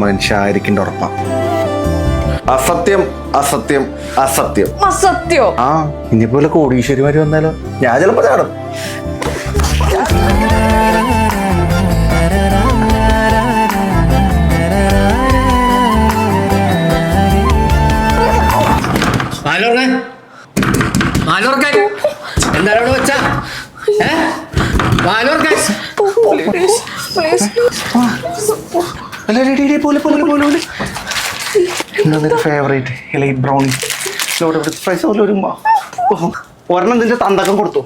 മനുഷ്യ ഉറപ്പാ. അസത്യം അസത്യം അസത്യം. അസത്യോ. ആ ഇനിപ്പോലെ കോടീശ്വരിമാര് വന്നാലോ? ഞാൻ ചിലപ്പോ ചാടും. എന്താ എന്താണ് വെച്ച? ഏ? മാലോർക്കെ? പ്ലീസ് പ്ലീസ് അല്ല റെഡി ഡി, ഡി, പോലെ പോലെ പോലെ പോലെ. എന്താ നിന്റെ ഫേവറേറ്റ് ലൈറ്റ് ബ്രൗണി ലോഡ് പ്രൈസ് പോലെ ഒരെണ്ണം നിന്റെ തന്തക്കം കൊടുത്തു.